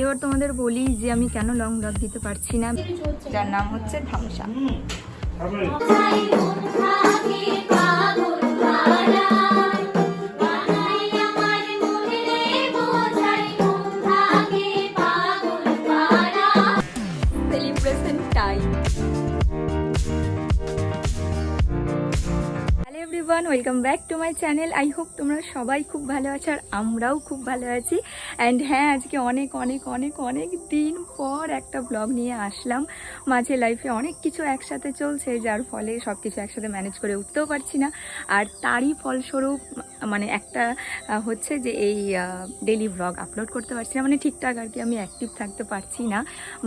এবার তোমাদের বলি যে আমি কেন লং ব্লগ দিতে পারছি না। যার নাম হচ্ছে Dhamsa. Everyone welcome back to my channel I hope তোমরা সবাই খুব ভালো আছো আর আমরাও খুব ভালো আছি। অ্যান্ড হ্যাঁ আজকে অনেক অনেক অনেক অনেক দিন পর একটা ব্লগ নিয়ে আসলাম। মাঝে লাইফে অনেক কিছু একসাথে চলছে, যার ফলে সব কিছু একসাথে ম্যানেজ করে উঠতেও পারছি না। আর তারই ফলস্বরূপ মানে একটা হচ্ছে যে এই ডেলি ব্লগ আপলোড করতে পারছি না। মানে ঠিকঠাক আর কি, আমি অ্যাক্টিভ থাকতে পারছি না।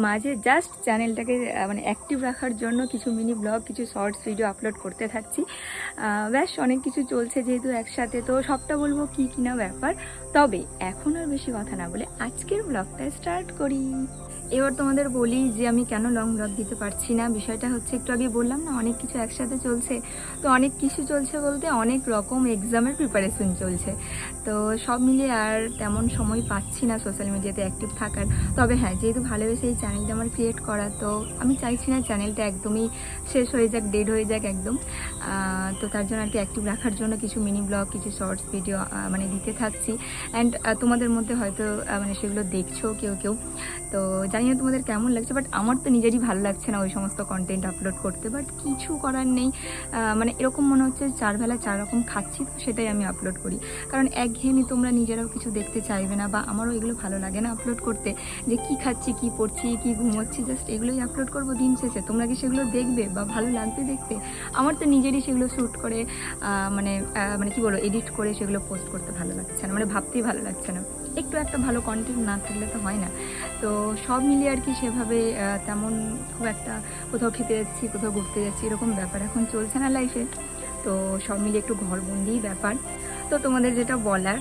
মাঝে জাস্ট চ্যানেলটাকে মানে অ্যাক্টিভ রাখার জন্য কিছু মিনি ব্লগ কিছু শর্টস ভিডিও আপলোড করতে থাকছি। ব্যাস অনেক কিছু চলছে যেহেতু একসাথে, তো সবটা বলব কি কিনা ব্যাপার। তবে এখন আর বেশি কথা না বলে আজকের ব্লগটা স্টার্ট করি। এবার তোমাদের বলি যে আমি কেন লং ব্লগ দিতে পারছি না। বিষয়টা হচ্ছে একটু আগে বললাম না, অনেক কিছু একসাথে চলছে। তো অনেক কিছু চলছে বলতে অনেক রকম এক্সামের প্রিপারেশন চলছে। তো সব মিলিয়ে আর তেমন সময় পাচ্ছি না সোশ্যাল মিডিয়াতে অ্যাক্টিভ থাকার। তবে হ্যাঁ যেহেতু ভালোবেসে এই চ্যানেলটা আমার ক্রিয়েট করা, তো আমি চাইছি না চ্যানেলটা একদমই শেষ হয়ে যাক ডেড হয়ে যাক একদম। তো তার জন্য আর কি অ্যাক্টিভ রাখার জন্য কিছু মিনি ব্লগ কিছু শর্টস ভিডিও মানে দিতে থাকছি। অ্যান্ড তোমাদের মধ্যে হয়তো মানে সেগুলো দেখছ কেউ কেউ। তো জানি না তোমাদের কেমন লাগছে বাট আমার তো নিজেরই ভালো লাগছে না ওই সমস্ত কন্টেন্ট আপলোড করতে বাট কিছু করার নেই। মানে এরকম মনে হচ্ছে চার বেলা চার রকম খাচ্ছি, তো সেটাই আমি আপলোড করি। কারণ একঘেয়েমি তোমরা নিজেরাও কিছু দেখতে চাইবে না, বা আমারও এগুলো ভালো লাগে না আপলোড করতে। যে কি খাচ্ছি, কি পড়ছি, কি ঘুমোচ্ছি জাস্ট এগুলোই আপলোড করব দিন শেষে। তোমরা কি সেগুলো দেখবে, বা ভালো লাগবে দেখতে? আমার তো নিজেরই সেগুলো শ্যুট করে মানে মানে কি বলব এডিট করে সেগুলো পোস্ট করতে ভালো লাগছে না মানে ভাবতেই ভালো লাগছে না। একটু একটা ভালো কন্টেন্ট না থাকলে তো হয় না। তো সব মিলিয়ে আর কি সেভাবে তেমন খুব একটা কোথাও খেতে যাচ্ছি, কোথাও ঘুরতে যাচ্ছি, এরকম ব্যাপার এখন চলছে না লাইফে তো সব মিলিয়ে একটু ঘরবন্দিই ব্যাপার। তো তোমাদের যেটা বলার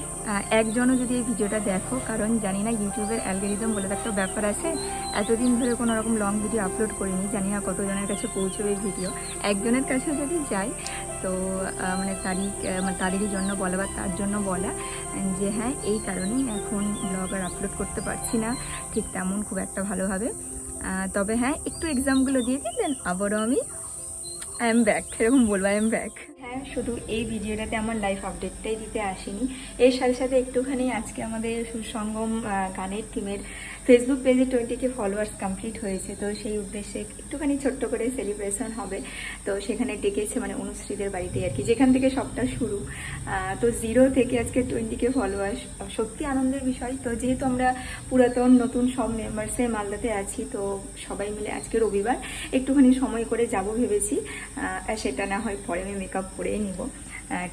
একজনও যদি এই ভিডিওটা দেখো, কারণ জানি না ইউটিউবের অ্যালগোরিদম বলে একটা ব্যাপার আছে, এতদিন ধরে কোনো রকম লং ভিডিও আপলোড করিনি, জানি না কতজনের কাছে পৌঁছবে এই ভিডিও একজনের কাছে যদি যাই, তো মানে তারই মানে তাদেরই জন্য বলা বা তার জন্য বলা, যে হ্যাঁ এই কারণেই এখন ব্লগ আর আপলোড করতে পারছি না, ঠিক তেমন খুব একটা ভালোভাবে। তবে হ্যাঁ একটু এক্সামগুলো দিয়ে দিই দেন আবারও আমি আই এম ব্যাক এরকম বলব আই এম ব্যাক হ্যাঁ শুধু এই ভিডিওটাতে আমার লাইফ আপডেটটাই দিতে আসিনি। এর সাথে সাথে একটুখানি আজকে আমাদের সুসঙ্গম গানের টিমের ফেসবুক পেজে টোয়েন্টিকে ফলোয়ার্স কমপ্লিট হয়েছে। তো সেই উদ্দেশ্যে একটুখানি ছোট্ট করে সেলিব্রেশন হবে। তো সেখানে ডেকেছে মানে অনুশ্রীদের বাড়িতে আর কি। যেখান থেকে সবটা শুরু। তো জিরো থেকে আজকে টোয়েন্টিকে ফলোয়ার্স সত্যি আনন্দের বিষয়। তো যেহেতু আমরা পুরাতন নতুন সব মেম্বার্সে মালদাতে আছি, তো সবাই মিলে আজকে রবিবার একটুখানি সময় করে যাব ভেবেছি। সেটা না হয় পরে আমি মেকআপ করেই নিব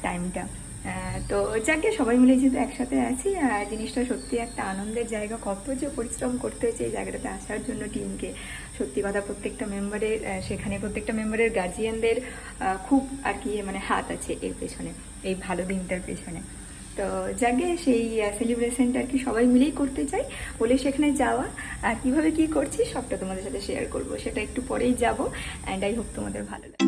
টাইমটা তো যাকে সবাই মিলে যেহেতু একসাথে আছি, আর জিনিসটা সত্যি একটা আনন্দের জায়গা। কত যে পরিশ্রম করতে হয়েছে এই জায়গাটাতে আসার জন্য টিমকে সত্যি কথা প্রত্যেকটা মেম্বারের সেখানে প্রত্যেকটা মেম্বারের গার্জিয়ানদের খুব আর কি মানে হাত আছে এর পেছনে, এই ভালো দিনটার পেছনে। তো যাকে সেই সেলিব্রেশনটা আর কি সবাই মিলেই করতে চাই, বলে সেখানে যাওয়া, আর কীভাবে কী করছি সবটা তোমাদের সাথে শেয়ার করব, সেটা একটু পরেই যাব অ্যান্ড আই হোপ তোমাদের ভালো লাগে।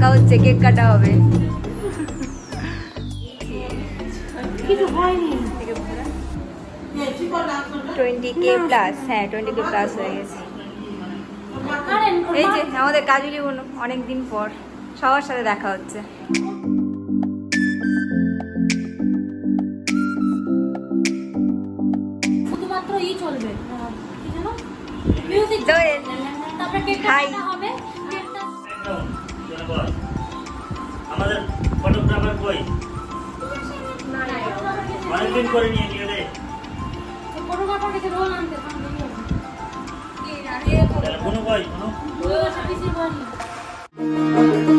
ডাকা হচ্ছে কেক কাটা হবে। টোয়েন্টি কে প্লাস হ্যাঁ টোয়েন্টি কে প্লাস হয়ে গেছে। এই যে আমাদের কাজুলি বোন অনেক দিন পর সবার সাথে দেখা হচ্ছে। চলবে। আমাদের ফটোগ্রাফার কই? অনেকদিন করে নিয়ে নিয়ে রে। কোনো কই? কোনো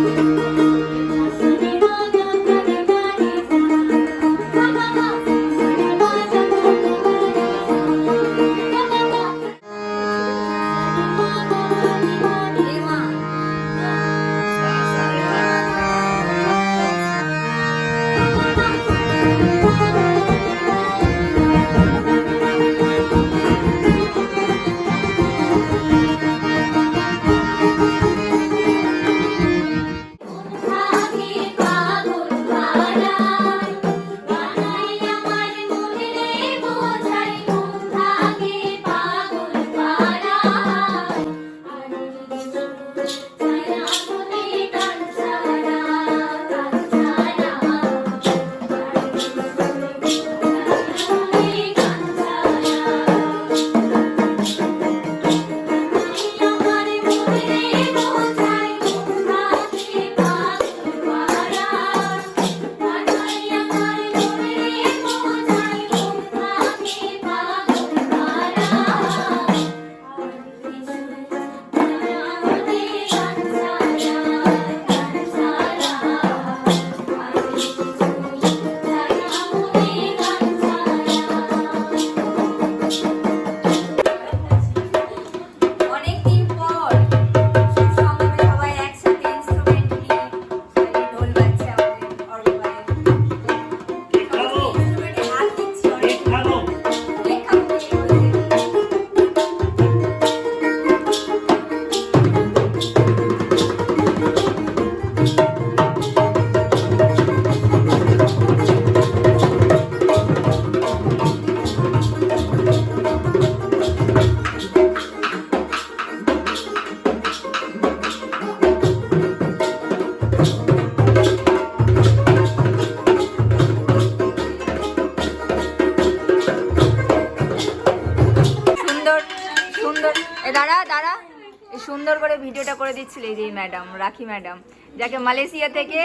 করে ভিডিওটা করে দিচ্ছিল এই যে ম্যাডাম, রাখি ম্যাডাম, যাকে মালয়েশিয়া থেকে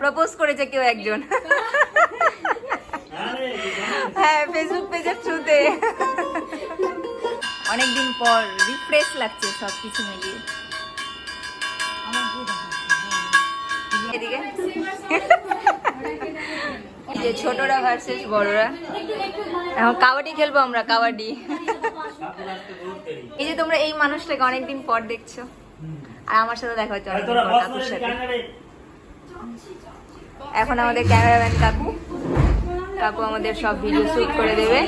প্রপোজ করেছে কেউ একজন। হ্যাঁ ফেসবুক পেজের থ্রুতে অনেকদিন পর রিফ্রেশ লাগছে সব কিছু মিলিয়ে ছোটরা ভার্সেস বড়রা। এখন কাবাডি খেলব আমরা, কাবাডি। এই যে তোমরা এই মানুষটাকে অনেকদিন পর দেখছ। আর আমার সাথে দেখা হচ্ছে কাকুর সাথে। এখন। আমাদের ক্যামেরাম্যান কাকু। কাকু আমাদের সব ভিডিও শুট করে দেবে।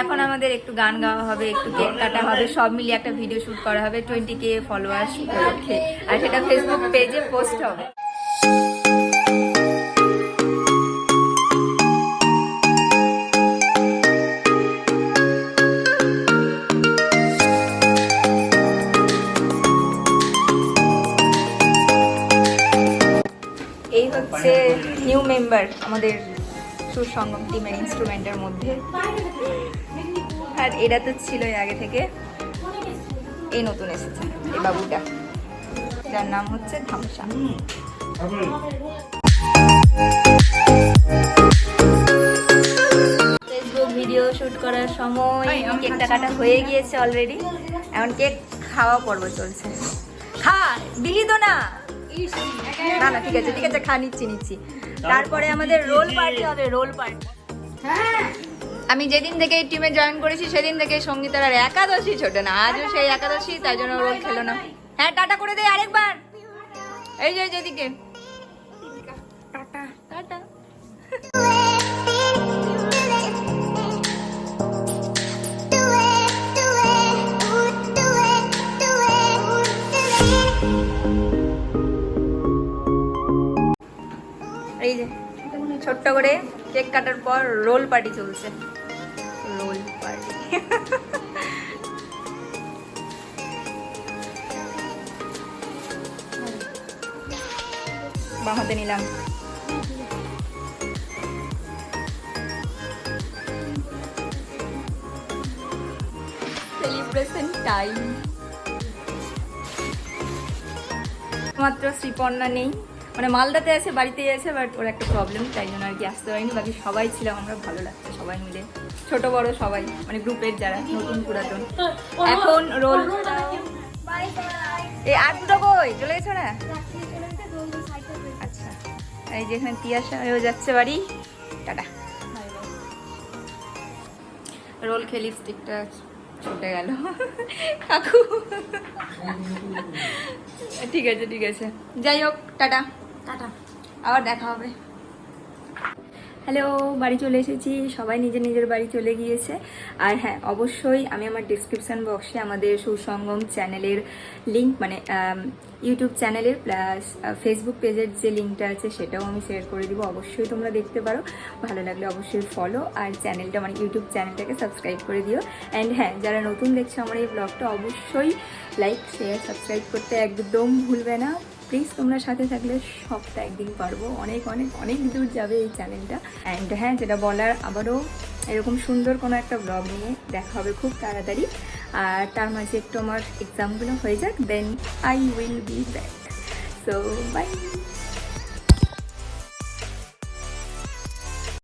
এখন আমাদের একটু গান গাওয়া হবে একটু কেক কাটা হবে সব মিলিয়ে একটা ভিডিও শুট করা হবে। টোয়েন্টি কে ফলোয়ার্স উপলক্ষে। আর সেটা ফেসবুক পেজে পোস্ট হবে। হচ্ছে নিউ মেম্বার আমাদের সুসঙ্গম টিমের ইনস্ট্রুমেন্টের মধ্যে। আর এটা তো ছিলই আগে থেকে। এই নতুন এসেছে এই বাবুটা। যার নাম হচ্ছে ধামসা। ফেসবুক ভিডিও শুট করার সময় কেকটা কাটা হয়ে গিয়েছে অলরেডি এখন কেক খাওয়া পর্ব চলছে। খা দিলি তো না। না না, ঠিক আছে ঠিক আছে, খা, নিচ্ছি নিচ্ছি। তারপরে আমাদের রোল পার্টি হবে রোল পার্টি আমি যেদিন থেকে এই টিমে জয়েন করেছি, সেদিন থেকে সঙ্গীতার আর একাদশী ছোট না, আজও সেই একাদশী, তাই জন্য রোল খেলো না। হ্যাঁ টাটা করে দে আরেকবার। এই যে যেদিকে টাটা। টাটা। এই যে, ছোট্ট করে কেক কাটার পর রোল পার্টি চলছে। রোল পার্টি বাঁহাতে নিলাম। সেলিব্রেশন টাইম মাত্র শ্রীপর্ণা নেই। মানে মালদাতে আছে, বাড়িতেই আছে বাট ওর একটা প্রবলেম তাই জন্য আর কি আসতে পারিনি। বাকি সবাই ছিলাম আমরা ভালো লাগতো সবাই মিলে। ছোট, বড় সবাই মানে গ্রুপের যারা, নতুন, পুরাতন। এখন রোল বাই বাই এই আর দুটো কই? চলে গেছো না। আচ্ছা এই যে এখানে তিয়াসা হয়েও যাচ্ছে বাড়ি। টাটা। রোল খেয়ে লিপস্টিকটা ছুটে গেল। কাকু। ঠিক আছে ঠিক আছে। যাই হোক, টাটা। টাটা। আবার দেখা হবে। হ্যালো বাড়ি চলে এসেছি। সবাই নিজের নিজের বাড়ি চলে গিয়েছে। আর হ্যাঁ অবশ্যই আমি আমার ডিসক্রিপশান বক্সে আমাদের সুসঙ্গম চ্যানেলের লিঙ্ক মানে ইউটিউব চ্যানেলের প্লাস ফেসবুক পেজের যে লিঙ্কটা আছে, সেটাও আমি শেয়ার করে দিব। অবশ্যই তোমরা দেখতে পারো। ভালো লাগলে অবশ্যই ফলো আর চ্যানেলটা মানে ইউটিউব চ্যানেলটাকে সাবস্ক্রাইব করে দিও। অ্যান্ড হ্যাঁ যারা নতুন দেখছ আমার এই ব্লগটা অবশ্যই লাইক শেয়ার সাবস্ক্রাইব করতে একদম ভুলবে না। প্লিজ তোমরা সাথে থাকলে সবটা একদিন পারব। অনেক অনেক অনেক দূর যাবে এই চ্যানেলটা। অ্যান্ড হ্যাঁ যেটা বলার, আবারও এরকম সুন্দর কোনো একটা ব্লগ নিয়ে দেখা হবে খুব তাড়াতাড়ি। আর তার মাঝে একটু আমার এক্সামগুলো হয়ে যাক then I will be back so bye